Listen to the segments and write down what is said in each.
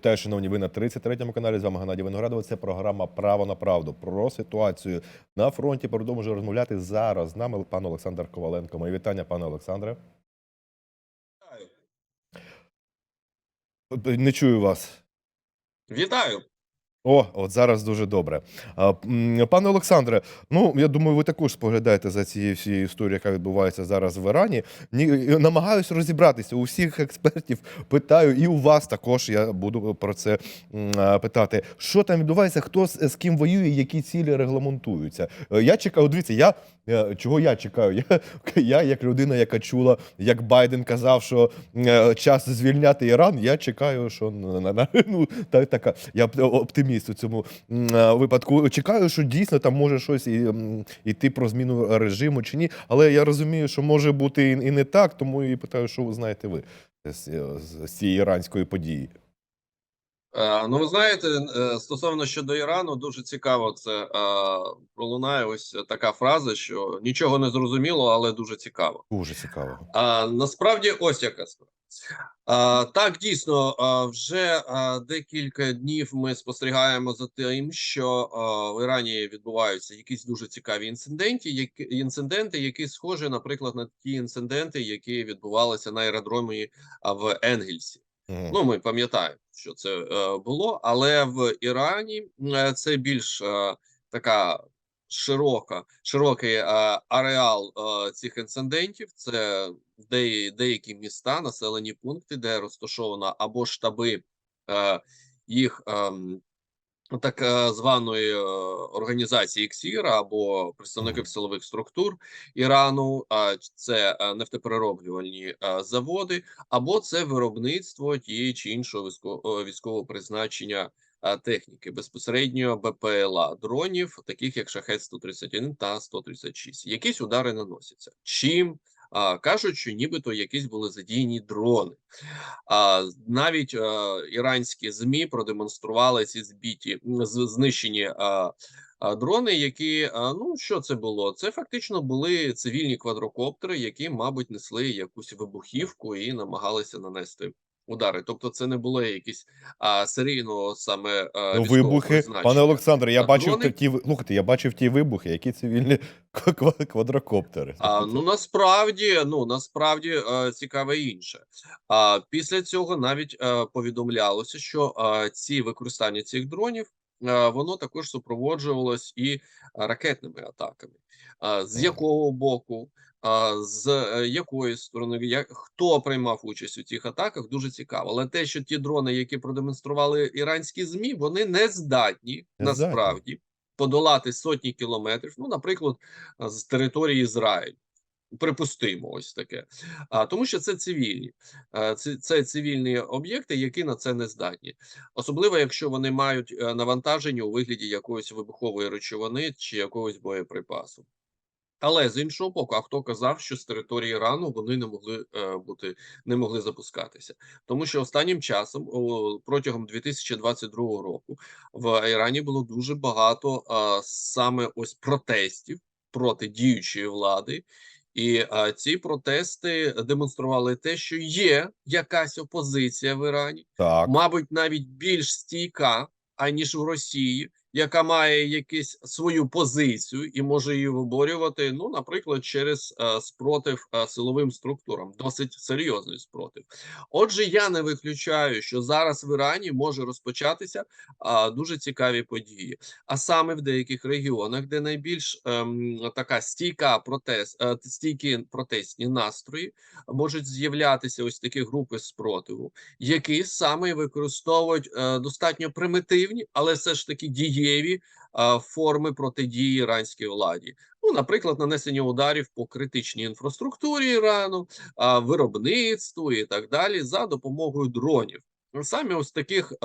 Вітаю, шановні, ви на 33-му каналі. З вами Геннадій Виноградова. Це програма Право на правду. Про ситуацію на фронті продовжує розмовляти зараз. З нами пан Олександр Коваленко. Мої вітання, пане Олександре. Не чую вас. Вітаю. О, от зараз дуже добре. Пане Олександре, ну я думаю, ви також споглядаєте за цією всією історією, яка відбувається зараз в Ірані. Намагаюсь розібратися. У всіх експертів питаю, і у вас також я буду про це питати. Що там відбувається, хто з, ким воює, які цілі регламентуються. Е, Я чекаю, дивіться, я е, чого я чекаю? Я, я як людина, яка чула, як Байден казав, що е, час звільняти Іран. Я чекаю, що на, ну та така. Я оп- оптиміст у цьому е, випадку. Чекаю, що дійсно там може щось і, йти про зміну режиму чи ні. Але я розумію, що може бути і, не так, тому і питаю, що ви знаєте ви з, з цієї іранської події. Е, Ну, ви знаєте, е, стосовно щодо Ірану, дуже цікаво це е, пролунає ось така фраза, що нічого не зрозуміло, але дуже цікаво. Дуже цікаво. А насправді, ось яка справа. А, так, дійсно, вже декілька днів ми спостерігаємо за тим, що в Ірані відбуваються якісь дуже цікаві інциденти, які інциденти, які схожі, наприклад, на ті інциденти, які відбувалися на аеродромі в Енгельсі. Ну, ми пам'ятаємо, що це е, було, але в Ірані е, це більш е, така широка, широкий е, ареал е, цих інцидентів. Це де, деякі міста, населені пункти, де розташовано або штаби е, їх. ем, так е, званої е, організації КСІР або представників силових структур Ірану, а це е, нефтеперероблювальні заводи, або це виробництво тієї чи іншого військового, призначення техніки, безпосередньо БПЛА дронів, таких як Шахет 131 та 136. Якісь удари наносяться. Чим кажуть, що нібито якісь були задіяні дрони. Навіть іранські змі продемонстрували ці збіті з- знищені дрони, які ну що це було? Це фактично були цивільні квадрокоптери, які, мабуть, несли якусь вибухівку і намагалися нанести удари. Тобто, це не були якісь а, серійного саме а, Ну, вибухи, призначення. пане Олександре, я А бачив дрони? ті слухайте, я бачив ті вибухи, які цивільні ква- квадрокоптери. А, ну насправді, ну насправді е, цікаве інше. А після цього навіть е, повідомлялося, що е, ці використання цих дронів воно також супроводжувалось і ракетними атаками. З якого боку, а, з е, якої сторони, як хто приймав участь у цих атаках, дуже цікаво. Але те, що ті дрони, які продемонстрували іранські змі, вони не здатні Не здатні. насправді подолати сотні кілометрів. Ну, наприклад, з території Ізраїлю. Припустимо, ось таке. А тому, що це цивільні, це, це цивільні об'єкти, які на це не здатні, особливо якщо вони мають е, навантаження у вигляді якоїсь вибухової речовини чи якогось боєприпасу. Але з іншого боку, а хто казав, що з території Ірану вони не могли е, бути не могли запускатися, тому що останнім часом, о, протягом 2022 року, в Ірані було дуже багато а, саме ось протестів проти діючої влади, і а, ці протести демонстрували те, що є якась опозиція в Ірані, Так. мабуть, навіть більш стійка, аніж в Росії, яка має якусь свою позицію і може її виборювати. Ну, наприклад, через е, спротив е, силовим структурам, досить серйозний спротив. Отже, я не виключаю, що зараз в Ірані може розпочатися а, дуже цікаві події. А саме в деяких регіонах, де найбільш ем, така стійка протест, е, стійкі протестні настрої, можуть з'являтися ось такі групи спротиву які саме використовують е, достатньо примітивні, але все ж таки дієві е, форми протидії іранській владі. Ну, наприклад, нанесення ударів по критичній інфраструктурі Ірану, е, виробництву і так далі за допомогою дронів. Саме ось таких е,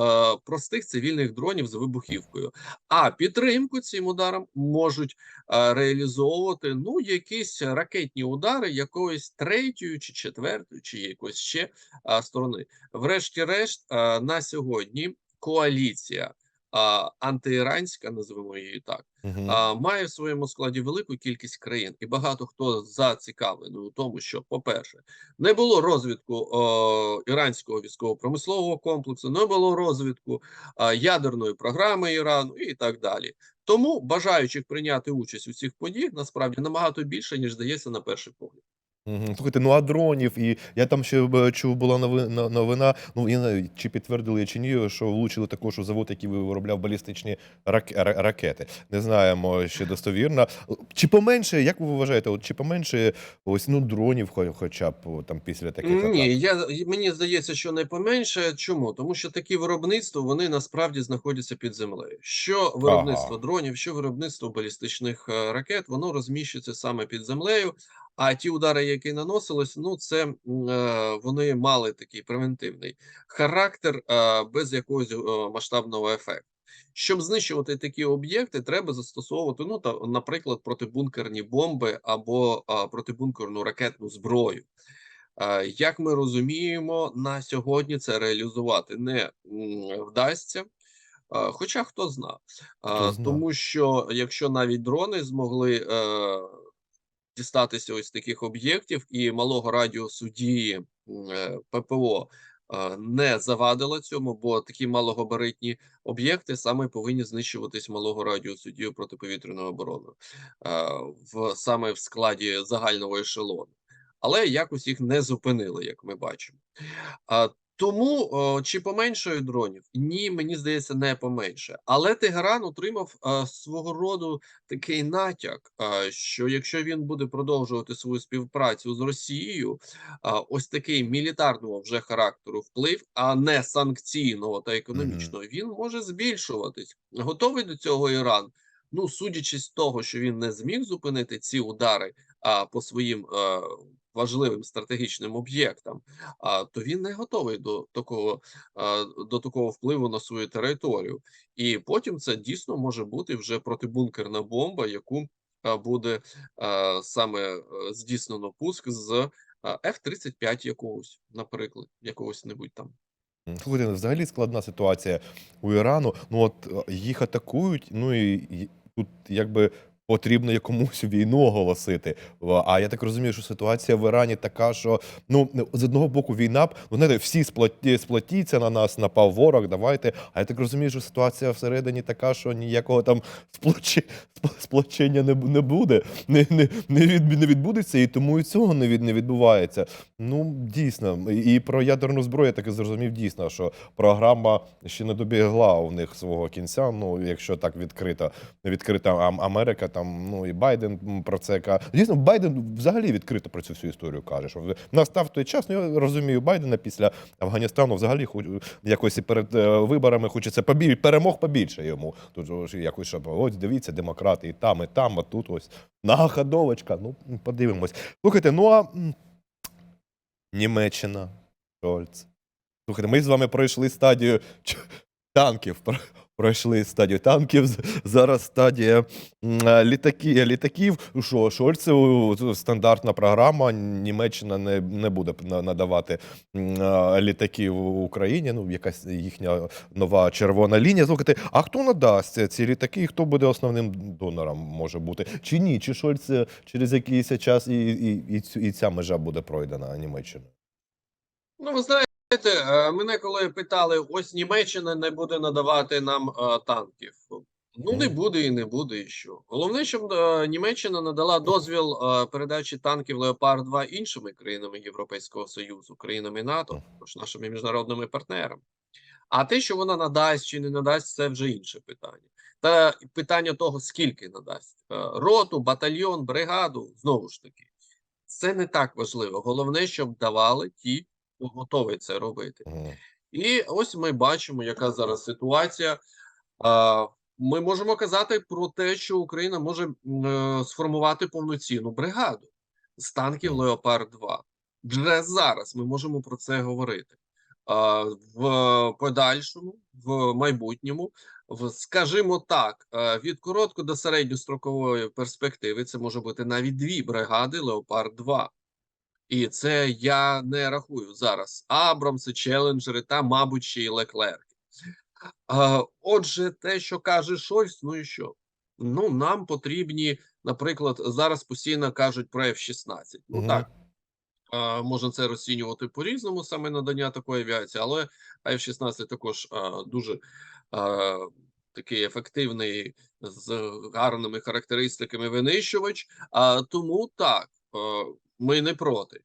простих цивільних дронів з вибухівкою. А підтримку цим ударам можуть е, реалізовувати ну якісь ракетні удари якоїсь третьої чи четвертої, чи якоїсь ще а, сторони. Врешті-решт, а, на сьогодні коаліція антиіранська, називаємо її так, а, має в своєму складі велику кількість країн, і багато хто зацікавлений у тому, що, по-перше, не було розвитку о, іранського військово-промислового комплексу, не було розвитку а, ядерної програми Ірану і так далі. Тому бажаючих прийняти участь у цих подіях насправді набагато більше, ніж здається на перший погляд. Слухайте, ну а дронів, і я там ще б- чув, була нови- но- новина, ну я не знаю, чи підтвердили чи ні, що влучили також у завод, який виробляв балістичні рак- ракети. Не знаємо ще достовірно. Чи поменше, як ви вважаєте, от чи поменше ось ну дронів, хоча б там після таких атак? Ні, я мені здається, що не поменше. Чому? Тому що такі виробництва вони насправді знаходяться під землею. Що виробництво Ага. дронів, що виробництво балістичних е, ракет, воно розміщується саме під землею. А ті удари, які наносились, ну це е, вони мали такий превентивний характер е, без якогось е, масштабного ефекту. Щоб знищувати такі об'єкти, треба застосовувати, ну та, наприклад, протибункерні бомби або а, протибункерну ракетну зброю. Як ми розуміємо, на сьогодні це реалізувати не вдасться. Хоча хто зна, Хто Е, зна. тому що якщо навіть дрони змогли дістатися ось таких об'єктів і малого радіусу дії е, ППО е, не завадило цьому, бо такі малогабаритні об'єкти саме повинні знищуватись малого радіусу дії протиповітряної оборони е, в саме в складі загального ешелону. Але якось їх не зупинили, як ми бачимо. А, тому о, чи поменшує дронів? Ні, мені здається, не поменше. Але Тегеран отримав а, свого роду такий натяк, а, що якщо він буде продовжувати свою співпрацю з Росією, а, ось такий мілітарного вже характеру вплив, а не санкційного та економічного, він може збільшуватись. Готовий до цього Іран? Ну, судячи з того, що він не зміг зупинити ці удари а, по своїм е, важливим стратегічним об'єктам, то він не готовий до такого, до такого впливу на свою територію. І потім це дійсно може бути вже протибункерна бомба, яку буде саме е, здійснено пуск з а, F-35 якогось, наприклад, якогось небудь там. Слухайте, ну, взагалі складна ситуація у Ірану. Ну от е, їх атакують, ну і тут якби потрібно якомусь війну оголосити. А я так розумію, що ситуація в Ірані така, що ну з одного боку війна, б, ну знаєте, всі сплоті, сплотіться на нас, напав ворог, давайте. А я так розумію, що ситуація всередині така, що ніякого там сплочі, сплочення не, не буде, не, не, не, від, не відбудеться, і тому і цього не, від, не відбувається. Ну, дійсно, і про ядерну зброю я так і зрозумів дійсно, що програма ще не добігла у них свого кінця. Ну, якщо так відкрита, відкрита Ам- Америка, там ну і Байден про це каже. Дійсно, Байден взагалі відкрито про цю всю історію каже. Що настав той час. Ну, я розумію, Байдена після Афганістану взагалі хоч якось і перед е, виборами хочеться побіль, перемог побільше йому. Тут якось щоб ось дивіться, демократи і там, і там, а тут ось нагадовочка. Ну, подивимось. Слухайте, ну а. Німеччина, Шольц. Слухайте, ми з вами пройшли стадію танків. Про- Пройшли стадію танків. Зараз стадія е, літаки, літаків. Що, Шольцу стандартна програма. Німеччина не, не буде надавати е, літаків Україні. Ну, якась їхня нова червона лінія. Слухайте, а хто надасть ці літаки? Хто буде основним донором може бути? Чи ні? Чи Шольц е, через якийсь час і, і, і, і ця межа буде пройдена Німеччиною? Ну, ви знаєте, е, мене коли питали, ось Німеччина не буде надавати нам е, танків. Ну, не буде і не буде, і що. Головне, щоб е, Німеччина надала дозвіл е, передачі танків Леопард 2 іншими країнами Європейського Союзу, країнами НАТО, також нашими міжнародними партнерами. А те, що вона надасть чи не надасть, це вже інше питання. Та питання того, скільки надасть роту, батальйон, бригаду, знову ж таки, це не так важливо. Головне, щоб давали ті, готовий це робити. І ось ми бачимо, яка зараз ситуація. Ми можемо казати про те, що Україна може е, сформувати повноцінну бригаду з танків. Леопард 2 Вже зараз ми можемо про це говорити. В подальшому, в майбутньому, скажімо так, е, від коротко до середньострокової перспективи це може бути навіть дві бригади Леопард 2 і це я не рахую зараз Абрамси, Челенджери та, мабуть, ще й Леклерки. Отже, те, що каже Шольц, ну і що? Ну, нам потрібні, наприклад, зараз постійно кажуть про F-16. Ну Мгм. так, а, можна це розцінювати по-різному, саме надання такої авіації, але F-16 також а, дуже а, такий ефективний з гарними характеристиками винищувач. А, тому так, а, ми не проти.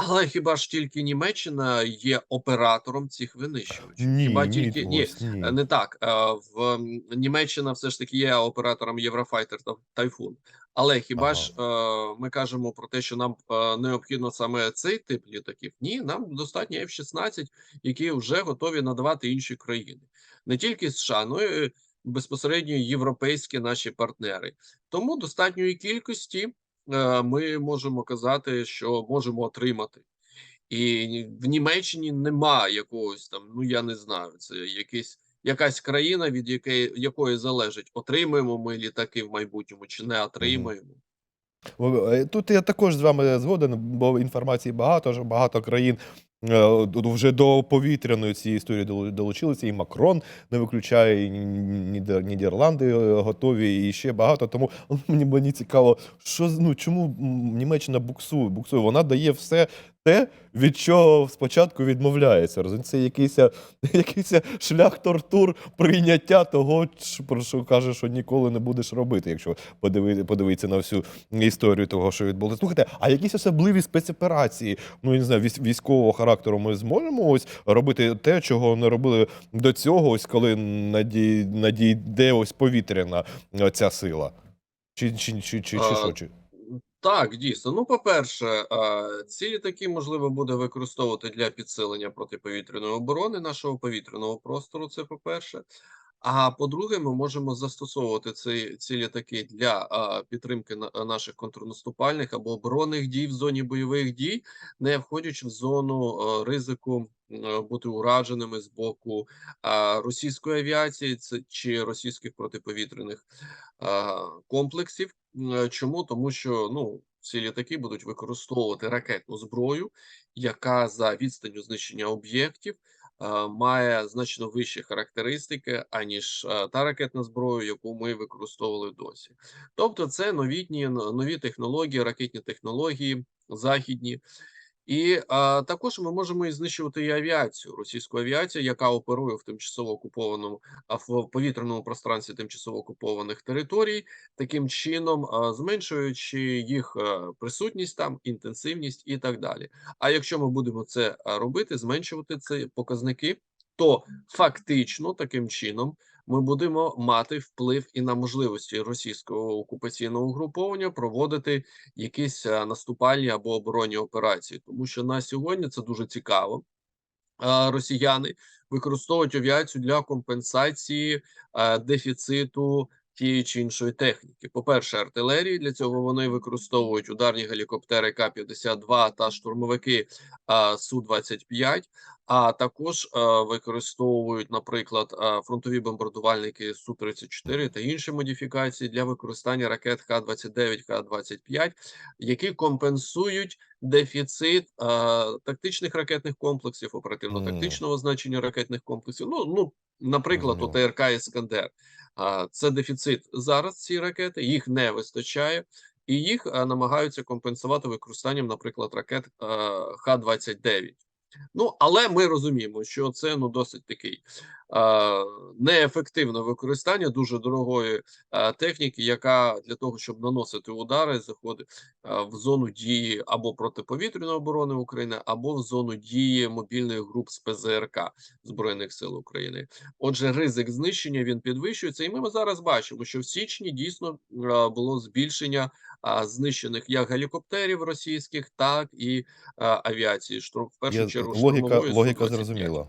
Але хіба ж тільки Німеччина є оператором цих винищувачів? Ні, Хіба ні, тільки ні, ні. Не так. Е, В Німеччина все ж таки є оператором Єврофайтер та Тайфун. Але хіба ж е, ми кажемо про те, що нам е, необхідно саме цей тип літаків? Ні, нам достатньо F-16, які вже готові надавати інші країни, не тільки США, ну і безпосередньо європейські наші партнери. Тому достатньої кількості ми можемо казати, що можемо отримати. І в Німеччині нема якогось там, ну я не знаю, це якийсь якась країна, від якої якої залежить, отримаємо ми літаки в майбутньому чи не отримаємо. Е, Тут я також з вами згоден, бо інформації багато, багато країн е, вже до повітряної цієї історії долучилися, і Макрон не виключає, і Нідерланди е, готові, і ще багато. Тому мені цікаво, що ну, чому Німеччина буксує, буксує. Вона дає все те, від чого спочатку відмовляється. Розумієте? Це якийсь, якийсь шлях тортур прийняття того, про що каже, що ніколи не будеш робити, якщо подиви, подивитися на всю історію того, що відбулося. Слухайте, а якісь особливі спецоперації, ну я не знаю, військового характеру ми зможемо ось робити те, чого не робили до цього, ось коли наді, надійде ось повітряна е, ця сила? Чи, чи, чи, чи, чи, А, що? Чи? Так, дійсно. Ну, по-перше, ці літаки можливо буде використовувати для підсилення протиповітряної оборони нашого повітряного простору. Це по-перше. А по-друге, ми можемо застосовувати ці, ці літаки для а, підтримки на, наших контрнаступальних або оборонних дій в зоні бойових дій, не входячи в зону а, ризику м, бути ураженими з боку а, російської авіації це, чи російських протиповітряних а, комплексів. Чому? Тому що ну, ці літаки будуть використовувати ракетну зброю, яка за відстанню знищення об'єктів має значно вищі характеристики, аніж та ракетна зброя, яку ми використовували досі. Тобто, це новітні нові технології, ракетні технології, західні. І а, також ми можемо і знищувати і авіацію, російську авіацію, яка оперує в тимчасово окупованому в повітряному пространстві тимчасово окупованих територій, таким чином а, зменшуючи їх присутність там, інтенсивність і так далі. А якщо ми будемо це робити, зменшувати ці показники, то фактично таким чином ми будемо мати вплив і на можливості російського окупаційного угруповання проводити якісь наступальні або оборонні операції, тому що на сьогодні це дуже цікаво. Росіяни використовують авіацію для компенсації дефіциту тієї чи іншої техніки. По-перше, артилерії для цього вони використовують ударні гелікоптери К-52 та штурмовики а, Су-25, а також а, використовують, наприклад, а, фронтові бомбардувальники Су-34 та інші модифікації для використання ракет Х-29, Х-25, які компенсують дефіцит е, тактичних ракетних комплексів, оперативно-тактичного значення ракетних комплексів. Ну, ну наприклад. ОТРК Іскандер. Це дефіцит зараз. Ці ракети їх не вистачає, і їх намагаються компенсувати використанням, наприклад, ракет е, Х-29. Ну, але ми розуміємо, що це ну досить такий е, неефективне використання дуже дорогої е, техніки, яка для того, щоб наносити удари, заходить е, в зону дії або протиповітряної оборони України, або в зону дії мобільних груп з ПЗРК Збройних сил України. Отже, ризик знищення він підвищується, і ми зараз бачимо, що в січні дійсно е, було збільшення знищених як гелікоптерів російських, так і авіації. Штурм в першу Є, чергу логіка, логіка зрозуміла.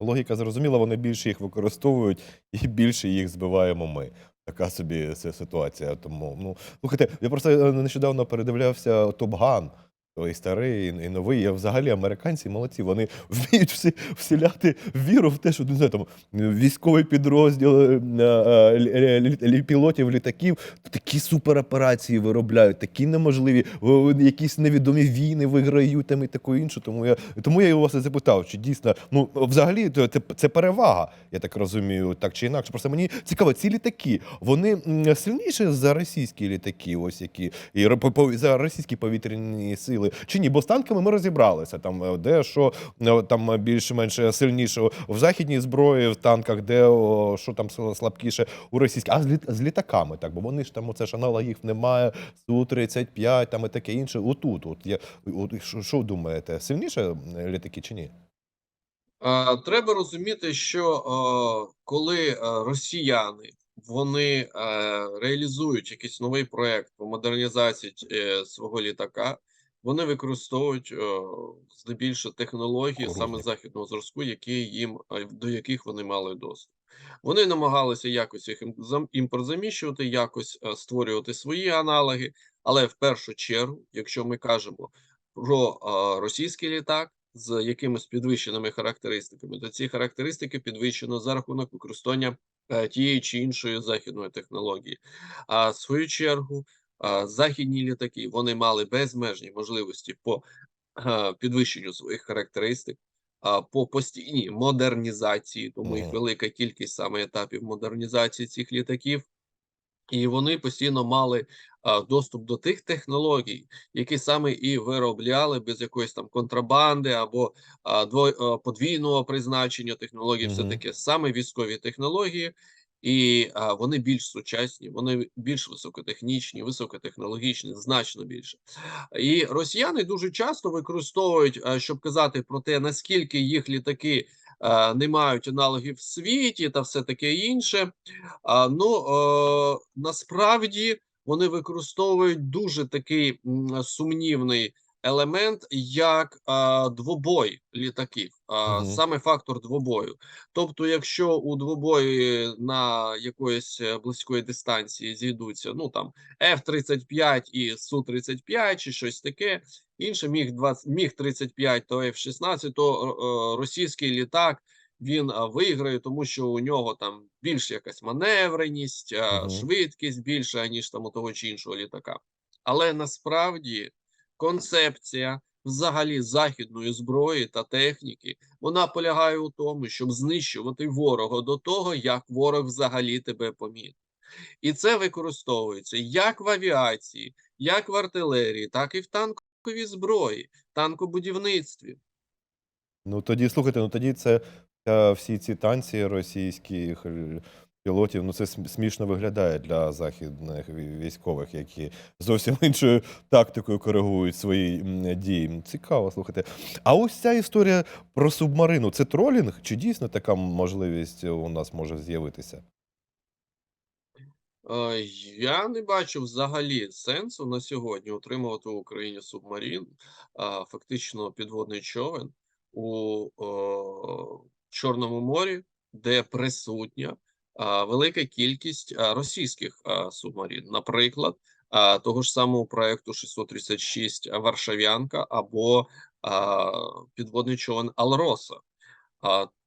Логіка зрозуміла, вони більше їх використовують і більше їх збиваємо ми. Така собі ситуація. Тому, ну, слухайте, я просто е, нещодавно передивлявся Топ Ган. То і старий, і новий. І взагалі американці молодці. Вони вміють всі, вселяти віру в те, що не знаю, там військовий підрозділ е, е, пілотів літаків такі супероперації виробляють, такі неможливі, якісь невідомі війни виграють там і таке інше. Тому я тому я вас запитав, чи дійсно ну взагалі це, це перевага, я так розумію, так чи інакше. Просто мені цікаво, ці літаки вони сильніші за російські літаки, ось які і за російські повітряні сили, чи ні? Бо з танками ми розібралися там, е, де що е, там більш-менш сильніше в західній зброї, в танках, де що там слабкіше у російській, а з, літ, з літаками, так, бо вони ж там оце ж аналогів немає, Су-35 там і таке інше. Отут, от я от, що, що думаєте, сильніше е, літаки чи ні? Треба розуміти, що е, коли е, росіяни вони е, реалізують якийсь новий проект по модернізації е, свого літака, вони використовують е, здебільшого технології саме західного зразку, які їм е, до яких вони мали доступ. Вони намагалися якось їх ім- зам- імпортзаміщувати, якось е, створювати свої аналоги. Але в першу чергу, якщо ми кажемо про російський літак з якимись підвищеними характеристиками, то ці характеристики підвищено за рахунок використання тієї чи іншої західної технології. А в свою чергу, західні літаки вони мали безмежні можливості по підвищенню своїх характеристик, по постійній модернізації, тому їх велика кількість саме етапів модернізації цих літаків. І вони постійно мали а, доступ до тих технологій, які саме і виробляли без якоїсь там контрабанди або а, дво, а, подвійного призначення технологій, все Мгм. таке саме військові технології, і а, вони більш сучасні, вони більш високотехнічні, високотехнологічні, значно більше. І росіяни дуже часто використовують, а, щоб казати про те, наскільки їх літаки е, не мають аналогів в світі та все таке інше. Ну е, насправді вони використовують дуже такий сумнівний елемент, як а, двобой літаків, а, Мгм. саме фактор двобою. Тобто, якщо у двобої на якоїсь е, близької дистанції зійдуться, ну там F-35 і Су-35 чи щось таке, інше міг 20 міг 35 то F-16, то е, російський літак він виграє, тому що у нього там більш якась маневреність, а, Мгм. швидкість більша, ніж там у того чи іншого літака. Але насправді концепція взагалі західної зброї та техніки вона полягає у тому, щоб знищувати ворога до того, як ворог взагалі тебе помітить. І це використовується як в авіації, як в артилерії, так і в танковій зброї, танкобудівництві. Ну тоді слухайте, ну тоді це е, всі ці танці російських е, пілотів, ну це смішно виглядає для західних військових, які зовсім іншою тактикою коригують свої дії. Цікаво, слухайте. А ось ця історія про субмарину це тролінг? Чи дійсно така можливість у нас може з'явитися? Е, Я не бачу взагалі сенсу на сьогодні утримувати в Україні субмарин, фактично підводний човен у Чорному морі, де присутня велика кількість російських а, субмарин. Наприклад, того ж самого проекту 636 Варшавянка або підводний човен Алроса.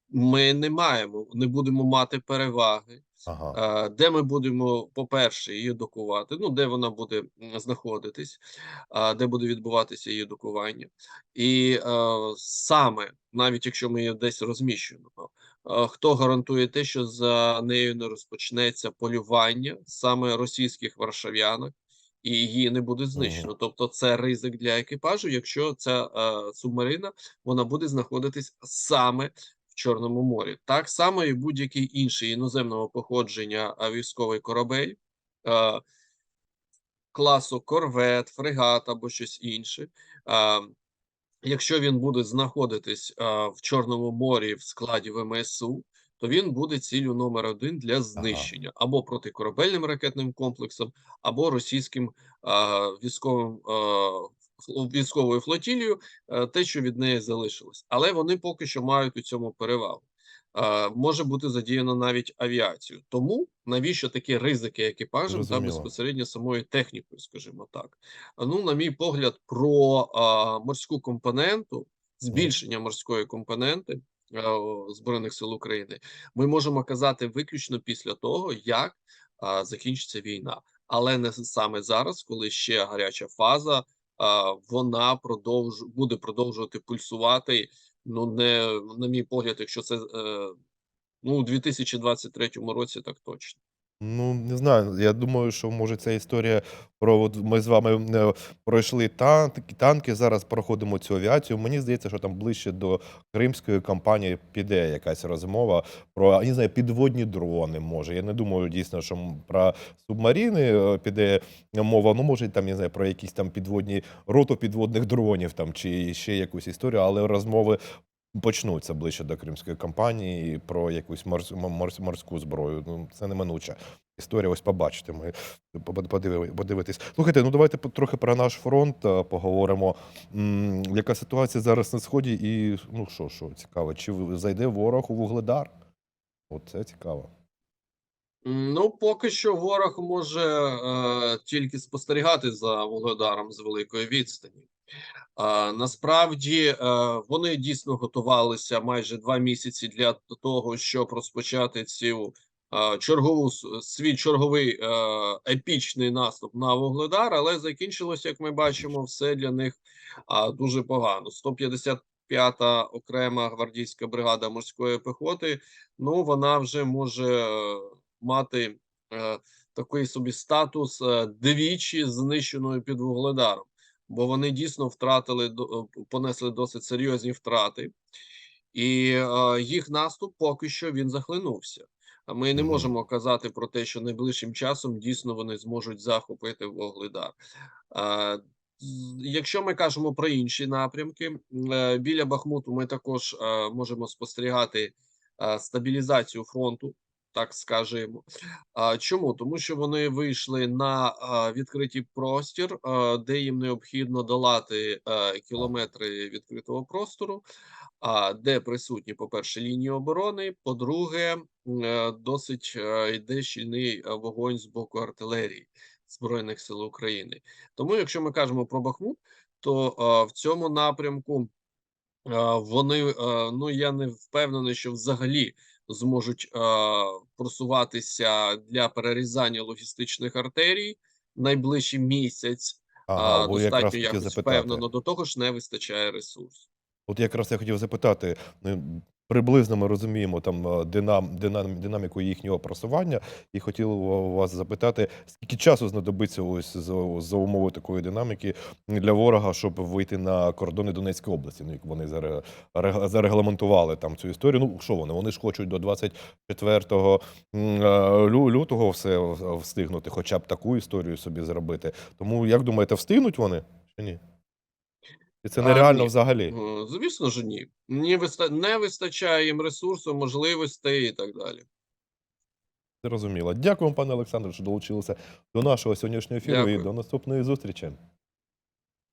Ми не маємо, не будемо мати переваги Ага. Де ми будемо, по-перше, її докувати, ну, де вона буде знаходитись, де буде відбуватися її докування. І саме, навіть якщо ми її десь розміщуємо, хто гарантує те, що за нею не розпочнеться полювання саме російських варшавянок, і її не буде знищено. Тобто, це ризик для екіпажу, якщо ця е, субмарина вона буде знаходитись саме в Чорному морі. Так само і будь-який інший іноземного походження а, військовий корабель е, класу корвет, фрегат або щось інше. Е, якщо він буде знаходитись а, в Чорному морі в складі ВМСУ, то він буде ціллю номер один для знищення або протикорабельним ракетним комплексом, або російським а, військовим а, військовою флотілією, е, те, що від неї залишилось. Але вони поки що мають у цьому перевагу. Може бути задіяно навіть авіацію. Тому навіщо такі ризики екіпажем та Зрозуміло. безпосередньо самою технікою, скажімо так. Ну, на мій погляд, про а, морську компоненту, збільшення морської компоненти о, Збройних сил України, ми можемо казати виключно після того, як а, закінчиться війна, але не саме зараз, коли ще гаряча фаза, вона продовж буде продовжувати пульсувати. Ну, не на мій погляд, якщо це е, ну у 2023 році, так точно. Ну, не знаю. Я думаю, що може ця історія про от ми з вами е, пройшли танки, танки, зараз проходимо цю авіацію. Мені здається, що там ближче до кримської кампанії піде якась розмова про не знаю, підводні дрони. Може. Я не думаю дійсно, що про субмарини е, піде мова. Ну, може, там не знаю, про якісь там підводні роту підводних дронів там чи ще якусь історію, але розмови. Почнуться ближче до кримської кампанії про якусь морс, морс, морську зброю. Ну, це неминуча історія. Ось побачите. Ми подиви- подиви- подивитись. Слухайте, ну давайте трохи про наш фронт е, поговоримо. Яка ситуація зараз на сході? І ну що, що цікаво, чи зайде ворог у вугледар? От це цікаво. Ну, поки що ворог може е, тільки спостерігати за Вугледаром з великої відстані. Насправді е, вони дійсно готувалися майже два місяці для того, щоб розпочати цю чергову свій черговий е, епічний наступ на Вугледар, але закінчилося, як ми бачимо, все для них дуже погано. 155-та окрема гвардійська бригада морської пехоти. Ну вона вже може е, мати такий собі статус двічі знищеною під Вугледаром бо вони дійсно втратили е, понесли досить серйозні втрати, і е, їх наступ поки що він захлинувся. А Ми не можемо казати про те, що найближчим часом дійсно вони зможуть захопити Вугледар. Е, Якщо ми кажемо про інші напрямки, е, біля Бахмуту ми також можемо спостерігати стабілізацію фронту, так скажемо. Чому? Тому що вони вийшли на відкритий простір, де їм необхідно долати кілометри відкритого простору, де присутні, по-перше, лінії оборони. По-друге, е, досить е, йде щільний е, вогонь з боку артилерії Збройних сил України. Тому, якщо ми кажемо про Бахмут, то в цьому напрямку. Вони, е, ну я не впевнений, що взагалі зможуть е, просуватися для перерізання логістичних артерій найближчий місяць. Ага, А, достатньо якось впевнено. До того ж, не вистачає ресурсу. От якраз я хотів запитати, ну, приблизно ми розуміємо там е, динам, динам, динаміку їхнього просування, і хотів вас запитати, скільки часу знадобиться ось за, за умови такої динаміки для ворога, щоб вийти на кордони Донецької області? Ну, як вони заре- зарегламентували там цю історію. Ну, що вони? Вони ж хочуть до 24 м, е, лютого все встигнути, хоча б таку історію собі зробити. Тому як думаєте, встигнуть вони чи ні? І це нереально ні. взагалі. Е, Звісно ж, ні. Не вистачає їм ресурсу, можливостей і так далі. Зрозуміло. Дякую, вам, пане Олександре, що долучилися до нашого сьогоднішнього ефіру і до наступної зустрічі.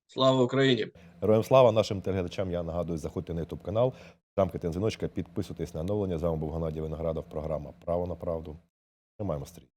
Слава Україні! Героям слава нашим телеглядачам. Я нагадую, заходьте на YouTube канал, тамкайте дзвіночка, підписуйтесь на оновлення. З вами був Геннадій Виноградов. Програма Право на правду. Тримаємо стрій.